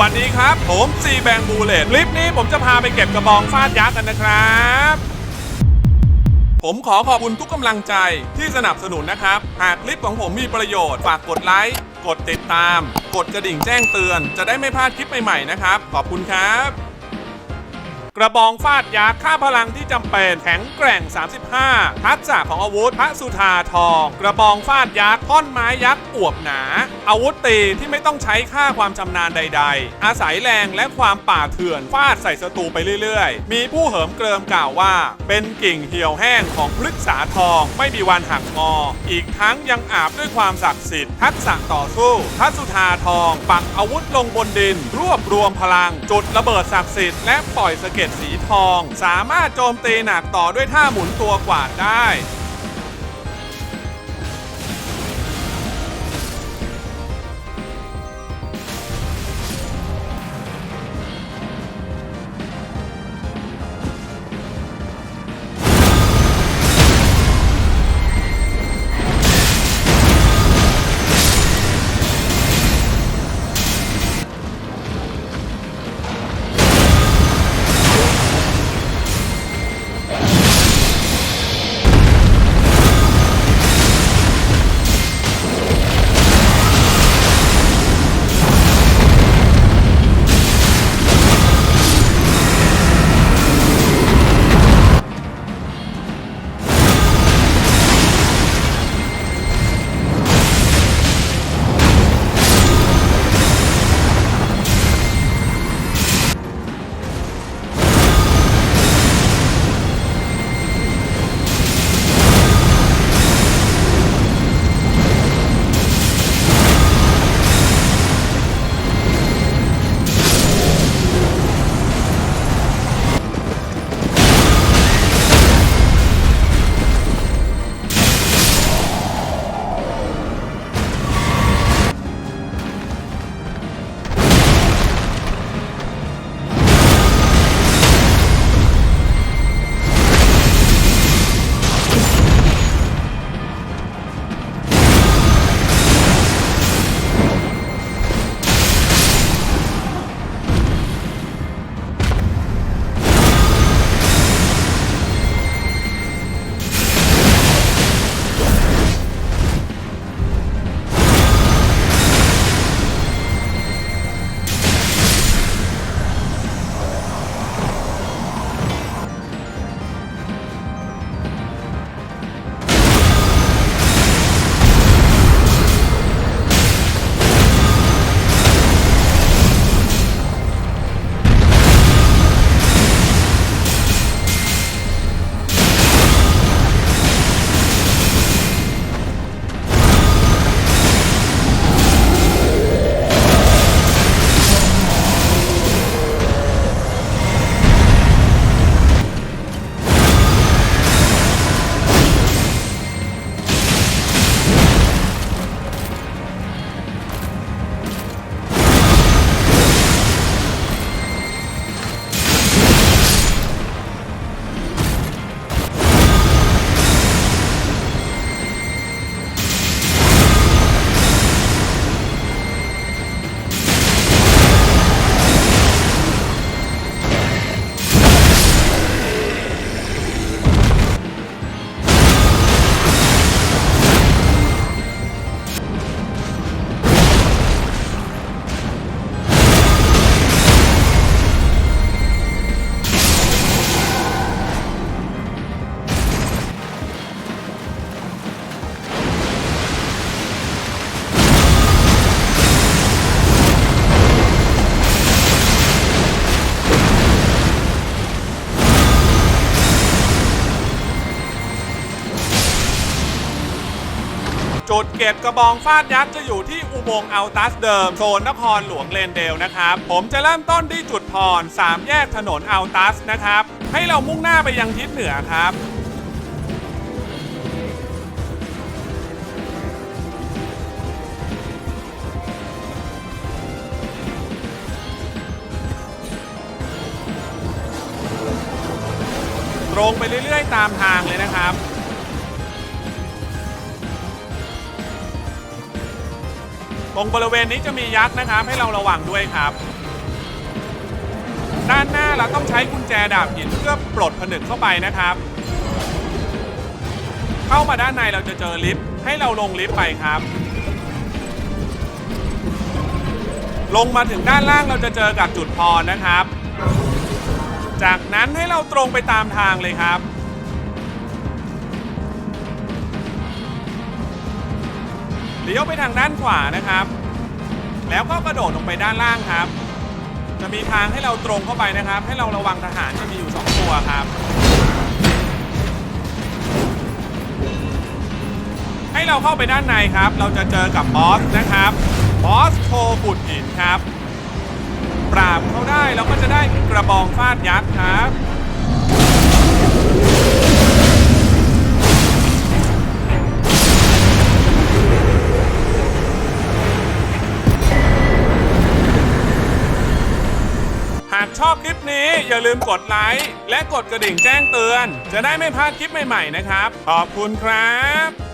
วัสดีครับ ผมซีแบงบูเลตคลิปนี้ผมจะพาไปเก็บกระบองฟาดยักษ์กันนะครับ ผมขอขอบคุณทุกกำลังใจที่สนับสนุนนะครับ หากคลิปของผมมีประโยชน์ ฝากกดไลค์ กดติดตาม กดกระดิ่งแจ้งเตือน จะได้ไม่พลาดคลิปใหม่ๆนะครับ ขอบคุณครับ กระบองฟาดยักษ์ค่าพลังที่จำเป็นแข็งแกร่ง 35 ทักษะของอาวุธพระสุธาทอง กระบองฟาดยักษ์ท่อนไม้ยักษ์อวบหนา อาวุธตีที่ไม่ต้องใช้ค่าความชำนาญใด ๆ อาศัยแรงและความป่าเถื่อนฟาดใส่ศัตรูไปเรื่อยๆ มีผู้เหิมเกริมกล่าวว่า เป็นกิ่งเหี่ยวแห้งของพฤกษาทองไม่มีวันหักงอ อีกทั้งยังอาบด้วยความศักดิ์สิทธิ์ทักษะต่อสู้พระสุธาทอง ปักอาวุธลงบนดินรวบ รวมพลัง จุดระเบิดศักดิ์สิทธิ์และปล่อยสะเก็ดสีทอง สามารถโจมตีหนักต่อด้วยท่าหมุนตัวกวาดได้ จุดเก็บกระบองฟาดยักษ์จะอยู่ที่อุโมงค์อัลตัสเดิมโซนนครหลวงเลนเดลนะครับ ผมจะเริ่มต้นที่จุดพร3 แยกถนนอัลตัสนะครับ ให้เรามุ่งหน้าไปยังทิศเหนือครับตรงไปเรื่อยๆตามทางเลยนะครับ ตรงบริเวณนี้จะมียักษ์นะครับ ให้เราระวังด้วยครับ ด้านหน้าเราต้องใช้กุญแจดาบหินเพื่อปลดผนึกเข้าไปนะครับ เข้ามาด้านในเราจะเจอลิฟต์ให้เราลงลิฟต์ไปครับ ลงมาถึงด้านล่างเราจะเจอกับจุดพรนะครับ จากนั้นให้เราตรงไปตามทางเลยครับ ลี้ยวไปทางด้านขวานะครับ แล้วก็กระโดดลงไปด้านล่างครับ จะมีทางให้เราตรงเข้าไปนะครับ ให้เราระวังทหารจะมีอยู่ 2 ตัวครับ ให้เราเข้าไปด้านในครับ เราจะเจอกับบอสนะครับ บอสโคบุดหินครับ ปราบเขาได้เราก็จะได้กระบองฟาดยักษ์ครับ อบคลิปนี้อย่าลืมกดไลค์และกดกระดิ่งแจ้งเตือน จะได้ไม่พลาดคลิปใหม่ๆนะครับ ขอบคุณครับ